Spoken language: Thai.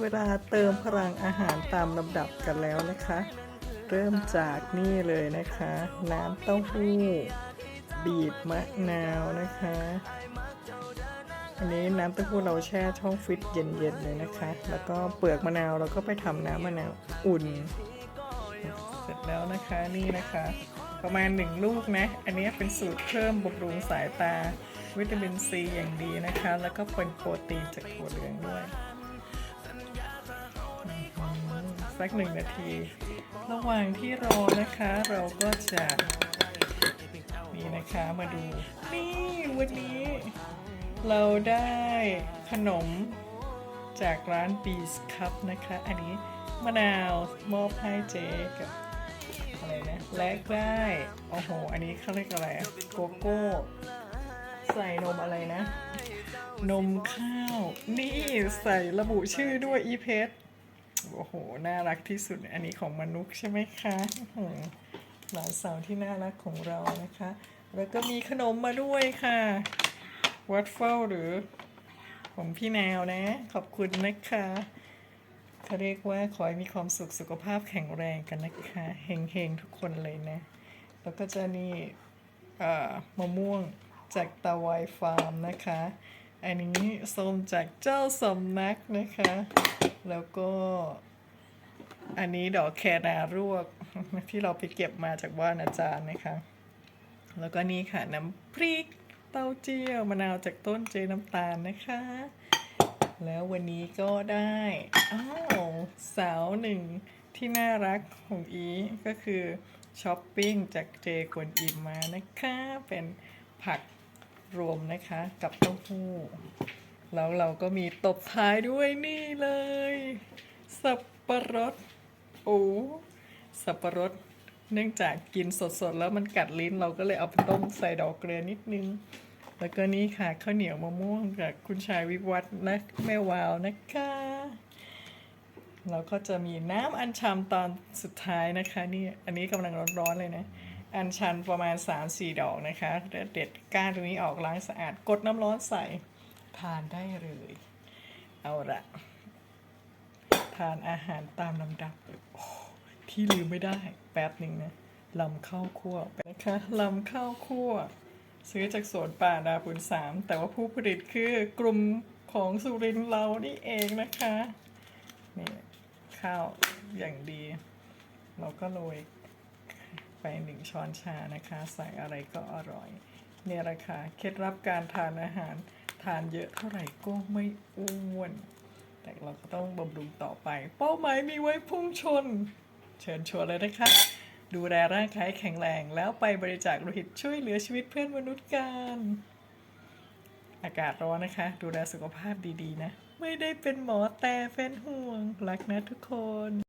เวลาเติมพลังอาหารตามลำดับกันแล้วนะคะ เริ่มจากนี่เลยนะคะ น้ำเต้าหู้ บีบมะนาวนะคะ อันนี้น้ำเต้าหู้เราแช่ช่องฟิตเย็นๆเลยนะคะ แล้วก็เปลือกมะนาวเราก็ไปทำน้ำมะนาวอุ่น เสร็จแล้วนะคะนี่นะคะ ประมาณหนึ่งลูกนะ อันนี้เป็นสูตรเพิ่มบำรุงสายตาวิตามินซีอย่างดีนะคะ แล้วก็เป็นโปรตีนจากถั่วเหลืองด้วย สักหนึ่งนาที ระหว่างที่รอนะคะ เราก็จะนี่นะคะมาดู นี่วันนี้ เราได้ขนมจากร้าน Bees Cup นะคะ อันนี้มะนาวมอบให้เจ๊กับอะไรนะและได้ โอ้โห อันนี้เขาเรียกอะไรอะโกโก้ ใส่นมอะไรนะ นมข้าว นี่ใส่ระบุชื่อด้วยอีเพช โอ้โห น่ารักที่สุด อันนี้ของมนุษย์ใช่ไหมคะหลานสาวที่น่ารักของเรานะคะ แล้วก็มีขนมมาด้วยค่ะวัดเฝ้าหรือของพี่แนวนะ ขอบคุณนะคะเขาเรียกว่าขอให้มีความสุขสุขภาพแข็งแรงกันนะคะเฮงๆทุกคนเลยนะ แล้วก็จะนี่มะม่วงจากตะไวฟาร์มนะคะ อันนี้ส้มจากเจ้าสำนักนะคะ แล้วก็อันนี้ดอกแคนารวกที่เราไปเก็บมาจากบ้านอาจารย์นะคะ แล้วก็นี่ค่ะน้ำพริกเต้าเจี้ยวมะนาวจากต้นเจน้ำตาลนะคะ แล้ววันนี้ก็ได้อ้าวสาวหนึ่งที่น่ารักของอีก็คือช้อปปิ้งจากเจกวนอิมมานะคะ เป็นผัก รวมนะคะกับเต้าหู้ แล้วเราก็มีตบท้ายด้วยนี่เลย สับปะรดโอ้สับปะรดเนื่องจากกินสดๆ แล้วมันกัดลิ้นเราก็เลยเอาไปต้มใส่ดอกเกลือนิดนึง แล้วก็นี่ค่ะข้าวเหนียวมะม่วงจากคุณชายวิวัฒน์และแม่วาวนะคะเราก็จะมีน้ำอัญชันตอนสุดท้ายนะคะนี่อันนี้กำลังร้อนๆเลยนะ อัญชันประมาณ 3-4 ดอกนะคะเด็ดก้านตรงนี้ออกล้างสะอาดกดน้ำร้อนใส่ทานได้เลย เอาละทานอาหารตามลำดับที่ลืมไม่ได้แป๊บหนึ่งนะลำข้าวคั่วนะคะลำข้าวคั่ว ซื้อจากสวนป่าดาบุญสามแต่ว่าผู้ผลิตคือกลุ่มของสุรินทร์เรานี่เองนะคะนี่ข้าวอย่างดี เราก็โรย ไปหนึ่งช้อนชานะคะ ใส่อะไรก็อร่อย เนี่ยแหละค่ะเคล็ดลับการทานอาหารทานเยอะเท่าไหร่ก็ไม่อ้วน แต่เราก็ต้องบำรุงต่อไป เป้าหมายมีไว้พุ่งชน เชิญชวนเลยนะคะ ดูแลร่างกายแข็งแรง แล้วไปบริจาคโลหิตช่วยเหลือชีวิตเพื่อนมนุษย์กันอากาศร้อนนะคะ ดูแลสุขภาพดีๆนะ ไม่ได้เป็นหมอแต่เป็นห่วง รักนะทุกคน